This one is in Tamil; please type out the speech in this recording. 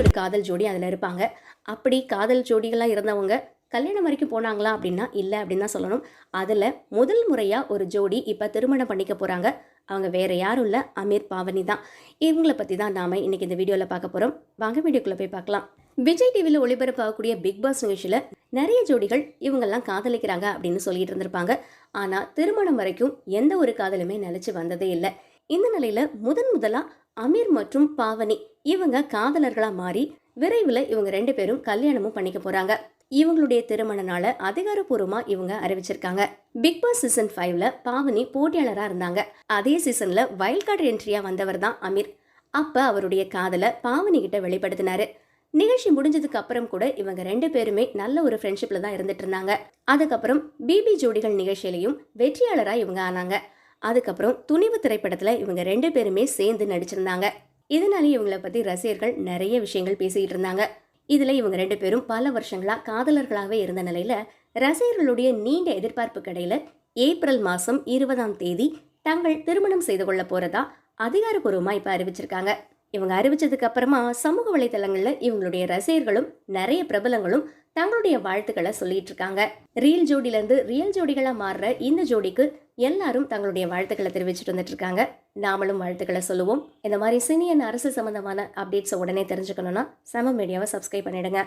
ஒரு காதல் ஜோடி அதில் இருப்பாங்க. அப்படி காதல் ஜோடிகளாக இருந்தவங்க கல்யாணம் வரைக்கும் போனாங்களா அப்படின்னா இல்லை அப்படின்னு தான் சொல்லணும். அதில் முதல் முறையாக ஒரு ஜோடி இப்போ திருமணம் பண்ணிக்க போகிறாங்க அவங்க வேறு யாரும் இல்லை அமீர் பாவனி தான். இவங்களை பற்றி தான் நாம் இன்றைக்கி இந்த வீடியோவில் பார்க்க போகிறோம் வாங்க வீடியோக்குள்ளே போய் பார்க்கலாம். விஜய் டிவியில் ஒளிபரப்பாகக்கூடிய பிக் பாஸ் நிகழ்ச்சியில் நிறைய ஜோடிகள் இவங்கெல்லாம் காதலிக்கிறாங்க அப்படின்னு சொல்லிட்டு இருந்திருப்பாங்க. ஆனால் திருமணம் வரைக்கும் எந்த ஒரு காதலுமே நிலைச்சு வந்ததே இல்லை. இந்த நிலையில முதன் முதலா அமீர் மற்றும் பாவனி இவங்க காதலர்களா மாறி விரைவில் இவங்க ரெண்டு பேரும் கல்யாணமும் பண்ணிக்க போறாங்க. இவங்களுடைய திருமண நாளை அதிகாரப்பூர்வமா இவங்க அறிவிச்சிருக்காங்க. பிக் பாஸ் சீசன் ஃபைவ்ல பாவனி போட்டியாளரா இருந்தாங்க. அதே சீசன்ல வைல்ட் கார்டு என்ட்ரியா வந்தவர் தான் அமீர். அப்ப அவருடைய காதலை பாவனி கிட்ட வெளிப்படுத்தினாரு. நிகழ்ச்சி முடிஞ்சதுக்கு அப்புறம் கூட இவங்க ரெண்டு பேருமே நல்ல ஒரு ஃப்ரெண்ட்ஷிப்ல தான் இருந்துட்டு இருந்தாங்க. அதுக்கப்புறம் பிபி ஜோடிகள் நிகழ்ச்சியிலையும் வெற்றியாளரா இவங்க ஆனாங்க. அதுக்கப்புறம் துணிவு திரைப்படத்தில் இவங்க ரெண்டு பேருமே சேர்ந்து நடிச்சிருந்தாங்க. இதனால இவங்கள பத்தி ரசிகர்கள் நிறைய விஷயங்கள் பேசிக்கிட்டு இருந்தாங்க. இதில் இவங்க ரெண்டு பேரும் பல வருஷங்களாக காதலர்களாகவே இருந்த நிலையில் ரசிகர்களுடைய நீண்ட எதிர்பார்ப்பு கடையில் ஏப்ரல் மாதம் இருபதாம் தேதி தங்கள் திருமணம் செய்து கொள்ள போகிறதா அதிகாரபூர்வமாக இப்போ அறிவிச்சிருக்காங்க. இவங்க அறிவிச்சதுக்கு அப்புறமா சமூக வலைதளங்களில் இவங்களுடைய ரசிகர்களும் நிறைய பிரபலங்களும் தங்களுடைய வாழ்த்துக்களை சொல்லிட்டு இருக்காங்க. ரீல் ஜோடியிலேருந்து ரியல் ஜோடிகளாக மாறுற இந்த ஜோடிக்கு எல்லாரும் தங்களுடைய வாழ்த்துக்களை தெரிவிச்சுட்டு வந்துட்டு இருக்காங்க. நாமளும் வாழ்த்துக்களை சொல்லுவோம். இந்த மாதிரி சினியன் அரசு சம்பந்தமான அப்டேட்ஸை உடனே தெரிஞ்சுக்கணும்னா சம மீடியாவை சப்ஸ்கிரைப் பண்ணிடுங்க.